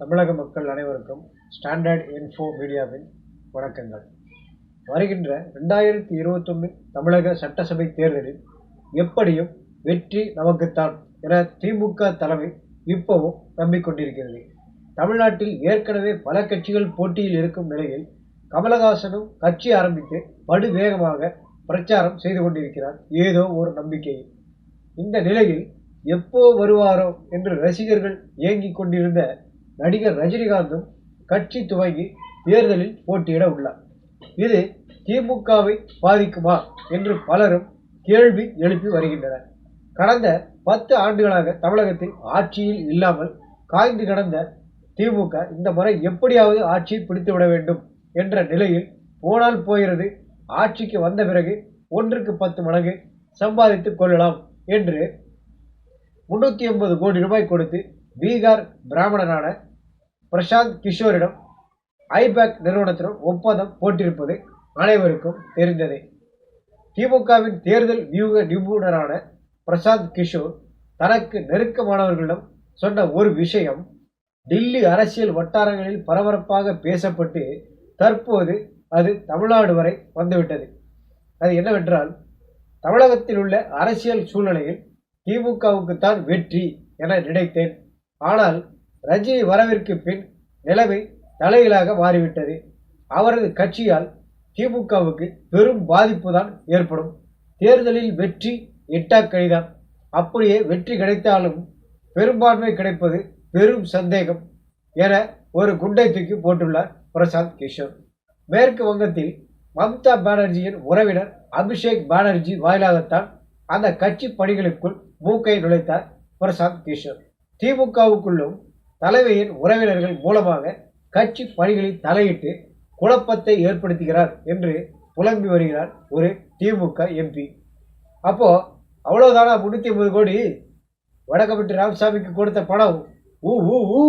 தமிழக மக்கள் அனைவருக்கும் ஸ்டாண்டர்ட் இன்ஃபோ மீடியாவின் வணக்கங்கள். வருகின்ற ரெண்டாயிரத்தி இருபத்தொன்னு தமிழக சட்டசபை தேர்தலில் எப்படியும் வெற்றி நமக்குத்தான் என திமுக தலைமை இப்பவும் நம்பிக்கொண்டிருக்கிறது. தமிழ்நாட்டில் ஏற்கனவே பல கட்சிகள் போட்டியில் இருக்கும் நிலையில் கமலஹாசனும் கட்சி ஆரம்பித்து படுவேகமாக பிரச்சாரம் செய்து கொண்டிருக்கிறார். ஏதோ ஒரு நம்பிக்கையில். இந்த நிலையில் எப்போ வருவாரோ என்று ரசிகர்கள் ஏங்கிக் கொண்டிருந்த நடிகர் ரஜினிகாந்தும் கட்சி துவங்கி தேர்தலில் போட்டியிட உள்ளார். இது திமுகவை பாதிக்குமா என்று பலரும் கேள்வி எழுப்பி வருகின்றனர். கடந்த பத்து ஆண்டுகளாக தமிழகத்தில் ஆட்சியில் இல்லாமல் காய்ந்து கிடந்த திமுக இந்த முறை எப்படியாவது ஆட்சியை பிடித்துவிட வேண்டும் என்ற நிலையில் போனால் போகிறது ஆட்சிக்கு வந்த பிறகு ஒன்றுக்கு பத்து மடங்கு சம்பாதித்துக் கொள்ளலாம் என்று முன்னூற்றி எண்பது கோடி ரூபாய் கொடுத்து பீகார் பிராமணனான பிரசாந்த் கிஷோரிடம் ஐபேக் நிறுவனத்திடம் ஒப்பந்தம் போட்டிருப்பது அனைவருக்கும் தெரிந்ததே. திமுகவின் தேர்தல் வியூக நிபுணரான பிரசாந்த் கிஷோர் தனக்கு நெருக்கமானவர்களிடம் சொன்ன ஒரு விஷயம் டில்லி அரசியல் வட்டாரங்களில் பரபரப்பாக பேசப்பட்டு தற்போது அது தமிழ்நாடு வரை வந்துவிட்டது. அது என்னவென்றால் தமிழகத்தில் உள்ள அரசியல் சூழ்நிலையில் திமுகவுக்குத்தான் வெற்றி என நினைத்தேன். ஆனால் ரஜினி வரவிற்கு பின் நிலைமை தலையிலாக மாறிவிட்டது. அவரது கட்சியால் திமுகவுக்கு பெரும் பாதிப்பு தான் ஏற்படும். தேர்தலில் வெற்றி எட்டாக்கழிதான் அப்படியே வெற்றி கிடைத்தாலும் பெரும்பான்மை கிடைப்பது பெரும் சந்தேகம் என ஒரு குண்டை தூக்கி போட்டுள்ளார் பிரசாந்த் கிஷோர். மேற்கு வங்கத்தில் மம்தா பானர்ஜியின் உறவினர் அபிஷேக் பானர்ஜி வாயிலாகத்தான் அந்த கட்சி பணிகளுக்குள் மூக்கை நுழைத்தார் பிரசாந்த் கிஷோர். திமுகவுக்குள்ளும் தலைமையின் உறவினர்கள் மூலமாக கட்சி பணிகளில் தலையிட்டு குழப்பத்தை ஏற்படுத்துகிறார் என்று புலம்பி வருகிறார் ஒரு திமுக எம்பி. அப்போ அவ்வளவுதானா முன்னூத்தி ஐம்பது கோடி? வடக்கமிட்டு ராமசாமிக்கு கொடுத்த பணம். ஊ ஊ ஊ.